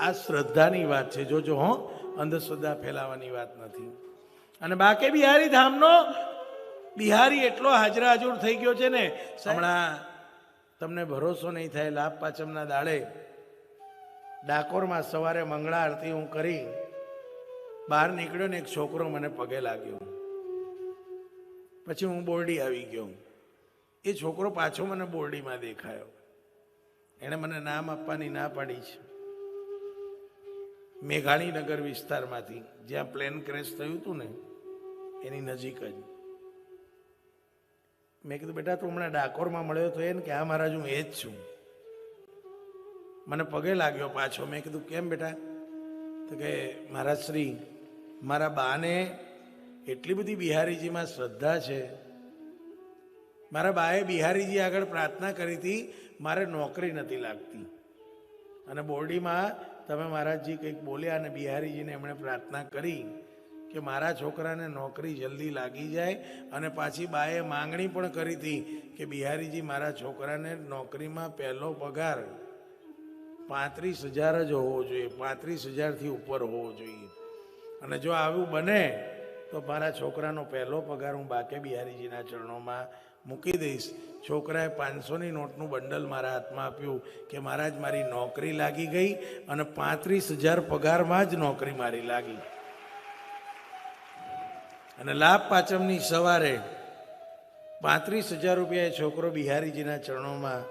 આ શ્રદ્ધાની વાત છે. જોજો હો, અંધશ્રદ્ધા ફેલાવાની વાત નથી. અને બાકે બિહારી ધામનો બિહારી એટલો હાજરા હાજર થઈ ગયો છે ને, હમણાં તમને ભરોસો નહીં થાય, લાભ પાચમના દાડે ડાકોરમાં સવારે મંગળા આરતી હું કરી, બહાર નીકળ્યો ને એક છોકરો મને પગે લાગ્યો. પછી હું બોરડી આવી ગયો. એ છોકરો પાછો મને બોરડીમાં દેખાયો. એણે મને નામ આપવાની ના પાડી છે. મેઘાણીનગર વિસ્તારમાંથી જ્યાં પ્લેન ક્રેશ થયું હતું ને, એની નજીક જ. મેં કીધું, બેટા, તું હમણાં ડાકોરમાં મળ્યો તો એને કે હા મહારાજ હું એ જ છું. મને પગે લાગ્યો પાછો. મેં કીધું, કેમ બેટા? તો કે, મહારાજ શ્રી, મારા બાને એટલી બધી બિહારીજીમાં શ્રદ્ધા છે. મારા બાએ બિહારીજી આગળ પ્રાર્થના કરી હતી, મારે નોકરી નથી લાગતી. અને બોરડીમાં તમે મહારાજજી કંઈક બોલ્યા અને બિહારીજીને એમણે પ્રાર્થના કરી કે મારા છોકરાને નોકરી જલ્દી લાગી જાય અને પાછી બાએ માંગણી પણ કરી હતી કે બિહારીજી મારા છોકરાને નોકરીમાં પહેલો પગાર પાંત્રીસ હજાર જ હોવો જોઈએ, પાંત્રીસ હજારથી ઉપર હોવો જોઈએ. અને જો આવું બને તો મારા છોકરાનો પહેલો પગાર હું બાકે બિહારીજીના ચરણોમાં મૂકી દઈશ. છોકરાએ પાંચસોની નોટનું બંડલ મારા હાથમાં આપ્યું કે મહારાજ, મારી નોકરી લાગી ગઈ અને પાંત્રીસ હજાર પગારમાં જ નોકરી મારી લાગી. અને લાભ પાચમની સવારે પાંત્રીસ હજાર રૂપિયા એ છોકરો બિહારીજીના ચરણોમાં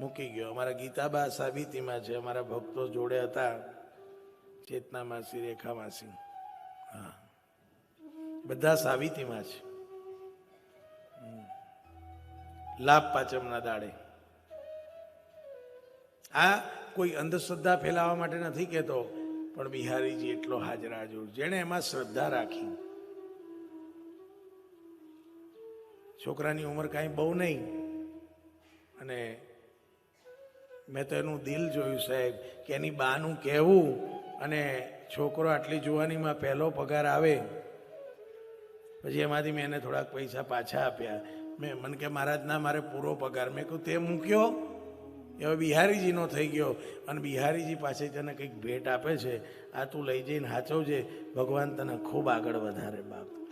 મૂકી ગયો. અમારા ગીતાબા સાબિતીમાં છે, અમારા ભક્તો જોડે હતા ચેતના માસી રેખા માસી હા. બધા સાબિતીમાં છે. લાભ પાચમના દાડે. આ કોઈ અંધશ્રદ્ધા ફેલાવવા માટે નથી કહેતો, પણ બિહારીજી એટલો હાજરા હાજર જેણે એમાં શ્રદ્ધા રાખી. છોકરાની ઉંમર કાંઈ બહુ નહીં, અને મેં તો એનું દિલ જોયું સાહેબ, કે એની બાનું કહેવું અને છોકરો આટલી જુવાનીમાં પહેલો પગાર આવે, પછી એમાંથી મેં એને થોડાક પૈસા પાછા આપ્યા. મેં મને કે, મહારાજના, મારે પૂરો પગાર. મેં કહું તે મૂક્યો? હવે બિહારીજીનો થઈ ગયો. અને બિહારીજી પાસે તને કંઈક ભેટ આપે છે. આ તું લઈ જઈને હાચવજે. ભગવાન તને ખૂબ આગળ વધારે બાપ.